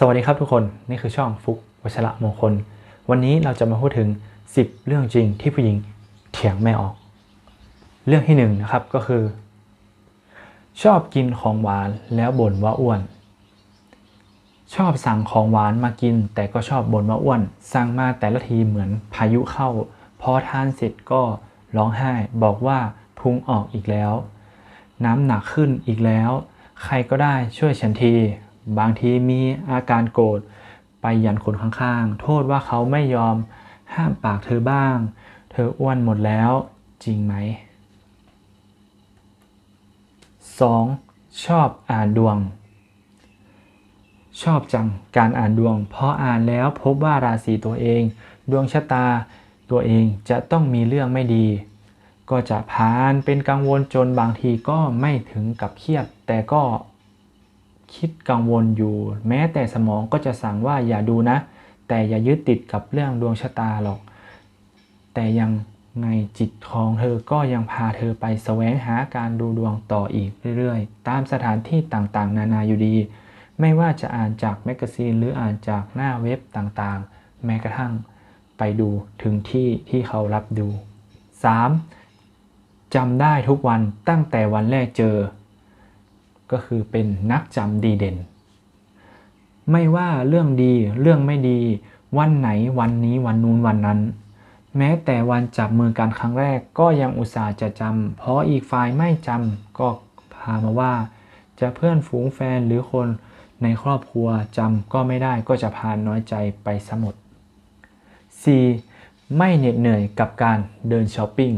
สวัสดีครับทุกคน นี่คือช่องฟุกวัชระมงคล วันนี้เราจะมาพูดถึง 10 เรื่องจริงที่ผู้หญิงเถียงไม่ออก เรื่องที่หนึ่งนะครับก็คือ ชอบกินของหวานแล้วบ่นว่าอ้วน ชอบสั่งของหวานมากิน แต่ก็ชอบบ่นว่าอ้วน สั่งมาแต่ละทีเหมือนพายุเข้า พอทานเสร็จก็ร้องไห้ บอกว่าพุงออกอีกแล้ว น้ำหนักขึ้นอีกแล้ว ใครก็ได้ช่วยฉันที บางทีมีอาการโกรธไปยันคนข้างๆ โทษว่าเขาไม่ยอมห้ามปากเธอบ้าง เธออ้วนหมดแล้วจริงไหม 2. ชอบอ่านดวง ชอบจังการอ่านดวง เพราะอ่านแล้วพบว่าราศีตัวเอง ดวงชะตาตัวเองจะต้องมีเรื่องไม่ดี ก็จะพานเป็นกังวลจนบางทีก็ไม่ถึงกับเครียดแต่ก็ คิดกังวลอยู่ แม้แต่สมองก็จะสั่งว่าอย่าดูนะ แต่อย่ายึดติดกับเรื่องดวงชะตาหรอก แต่ยังไงจิตของเธอก็ยังพาเธอไปแสวงหาการดูดวงต่ออีกเรื่อยๆ ตามสถานที่ต่างๆ นานาอยู่ดี ไม่ว่าจะอ่านจากแมกกาซีนหรืออ่านจากหน้าเว็บต่างๆ แม้กระทั่งไปดูถึงที่ที่เขารับดู 3. จำได้ทุกวันตั้งแต่วันแรกเจอ ก็คือเป็นนักจำดีเด่น ไม่ว่าเรื่องดีเรื่องไม่ดี วันไหนวันนี้วันนู้นวันนั้น แม้แต่วันจับมือกันครั้งแรกก็ยังอุตส่าห์จะจำเพราะอีกฝ่ายไม่จำก็พามาว่า จะเพื่อนฝูงแฟนหรือคนในครอบครัวจำก็ไม่ได้ก็จะพาน้อยใจไปสมด 4. ไม่เหน็ดเหนื่อยกับการเดินช้อปปิ้ง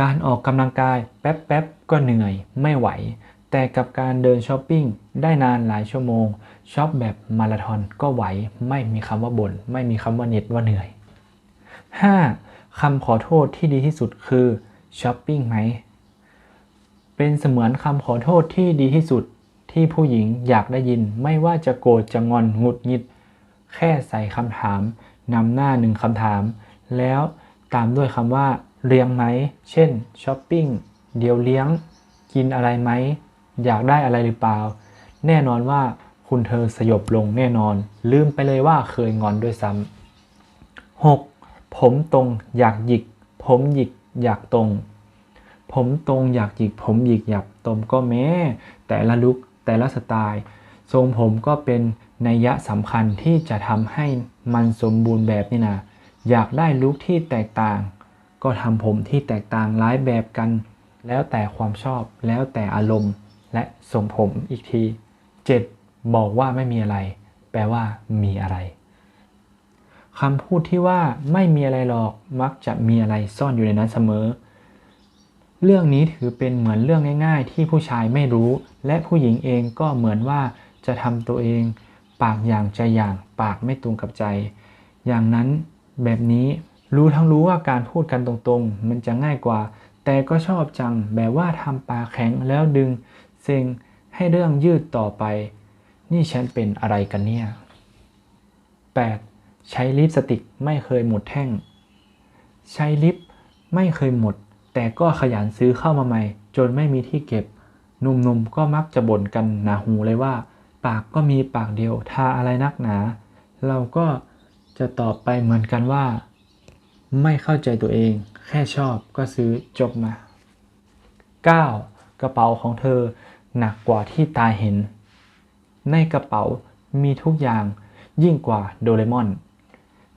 การออกกำลังกายแป๊บๆก็เหนื่อยไม่ไหว แต่กับการเดินช้อปปิ้งได้นานหลายชั่วโมงช็อปแบบมาราธอนก็ไหว ไม่มีคำว่าบน่นไม่มีคำว่าเหน็ดว่าเหนื่อย 5. คำขอโทษที่ดีที่สุดคือช้อปปิ้งไหม เป็นเสมือนคำขอโทษที่ดีที่สุดที่ผู้หญิงอยากได้ยินไม่ว่าจะโกรธจะงอนหงุดหงิด แค่ใส่คำถามนำหน้าหนึ่งคำถาม แล้วตามด้วยคำว่า เลี้ยงไหม เช่นช้อปปิ้ง เดี๋ยวเลี้ยง กินอะไรไหม อยากได้อะไรหรือเปล่า แน่นอนว่าคุณเธอสยบลงแน่นอน ลืมไปเลยว่าเคยงอนด้วยซ้ำ 6. ผมตรงอยากหยิก ผมหยิกอยากตรง ผมตรงอยากหยิก ผมหยิกอยากตรงก็แม้ แต่ละลุกแต่ละสไตล์ ทรงผมก็เป็นนัยยะสำคัญที่จะทำให้มันสมบูรณ์แบบนี่นะอยากได้ลุคที่แตกต่าง ก็ทำผมที่แตกต่างหลายแบบกัน แล้วแต่ความชอบแล้วแต่อารมณ์ และทรงผมอีกที 7. บอกว่าไม่มีอะไร แปลว่ามีอะไรคำพูดที่ว่าไม่มีอะไรหรอกมักจะมีอะไรซ่อนอยู่ในนั้นเสมอ เรื่องนี้ถือเป็นเหมือนเรื่องง่าย ๆ ที่ผู้ชายไม่รู้ และผู้หญิงเองก็เหมือนว่าจะทำตัวเอง ปากอย่างใจอย่างปากไม่ตรงกับใจ อย่างนั้นแบบนี้ รู้ทั้งรู้ว่าการพูดกันตรงๆ มันจะง่ายกว่า แต่ก็ชอบจังแบบว่าทำปากแข็งแล้วดึงเซ็งให้เรื่องยืดต่อไป นี่ฉันเป็นอะไรกันเนี่ย 8. ใช้ลิปสติกไม่เคยหมดแท่ง ใช้ลิปไม่เคยหมด แต่ก็ขยันซื้อเข้ามาใหม่ จนไม่มีที่เก็บหนุ่มๆก็มักจะบ่นกันหนาหูเลยว่า ปากก็มีปากเดียวทาอะไรนักหนา เราก็จะตอบไปเหมือนกันว่า ไม่เข้าใจตัวเอง แค่ชอบก็ซื้อจบมา 9. กระเป๋าของเธอหนักกว่าที่ตาเห็น ในกระเป๋ามีทุกอย่างยิ่งกว่าโดเรมอน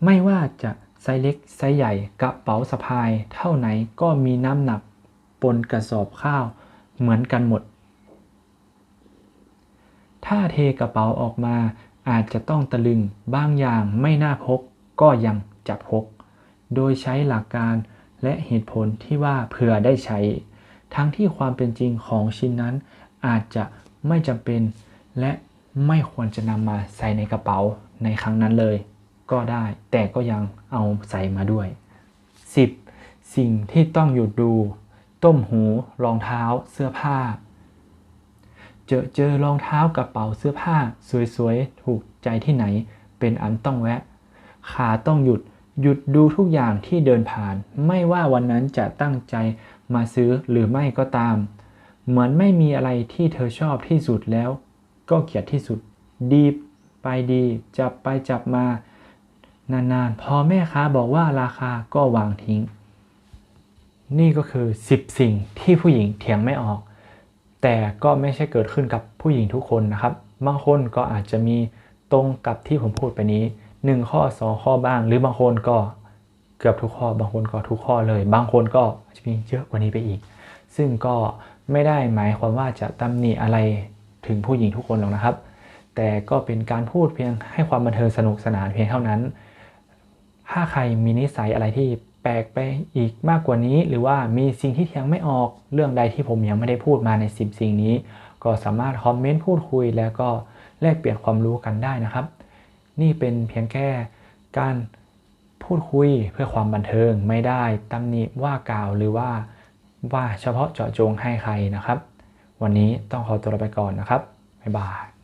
ไม่ว่าจะไซส์เล็กไซส์ใหญ่กระเป๋าสะพาย เท่าไหนก็มีน้ำหนักปนกระสอบข้าวเหมือนกันหมด ถ้าเทกระเป๋าออกมาอาจจะต้องตะลึงบางอย่างไม่น่าพกก็ยังจับพก โดยใช้หลักการและเหตุผลที่ว่าเผื่อได้ใช้ ทั้งที่ความเป็นจริงของชิ้นนั้น อาจจะไม่จำเป็น และไม่ควรจะนำมาใส่ในกระเป๋าในครั้งนั้นเลย ก็ได้ แต่ก็ยังเอาใส่มาด้วย 10. สิ่งที่ต้องหยุดดู ต้มหูรองเท้า เสื้อผ้า เจอเจอรองเท้ากระเป๋าเสื้อผ้า สวยๆ ถูกใจที่ไหน เป็นอันต้องแวะ ขาต้องหยุด หยุดดูทุกอย่างที่เดินผ่าน ไม่ว่าวันนั้นจะตั้งใจมาซื้อหรือไม่ก็ตาม เหมือนไม่มีอะไรที่เธอชอบที่สุดแล้ว ก็เกลียดที่สุด ดีไปดี จับไปจับมานานๆ พอแม่ค้าบอกว่าราคาก็วางทิ้ง นี่ก็คือ 10 สิ่งที่ผู้หญิงเถียงไม่ออก แต่ก็ไม่ใช่เกิดขึ้นกับผู้หญิงทุกคนนะครับ บางคนก็อาจจะมีตรงกับที่ผมพูดไปนี้ 1 ข้อ 2 ข้อบ้าง หรือบางคนก็เกือบทุกข้อ บางคนก็ทุกข้อเลย บางคนก็อาจจะมีเยอะกว่านี้ไปอีก ซึ่งก็ไม่ได้หมายความว่าจะตำหนิอะไรถึงผู้หญิงทุกคนหรอกนะครับ แต่ก็เป็นการพูดเพียงให้ความบันเทิงสนุกสนานเพียงเท่านั้น ถ้าใครมีนิสัยอะไรที่แปลกไปอีกมากกว่านี้ หรือว่ามีสิ่งที่เถียงไม่ออกเรื่องใดที่ผมยังไม่ได้พูดมาใน 10 สิ่งนี้ ก็สามารถคอมเมนต์พูดคุยแล้วก็แลกเปลี่ยนความรู้กันได้นะครับ นี่เป็นเพียงแค่การพูดคุยเพื่อความบันเทิงไม่ได้ตำหนิว่ากล่าวหรือว่าว่าเฉพาะเจาะจงให้ใครนะครับ วันนี้ต้องขอตัวไปก่อนนะครับบ๊ายบาย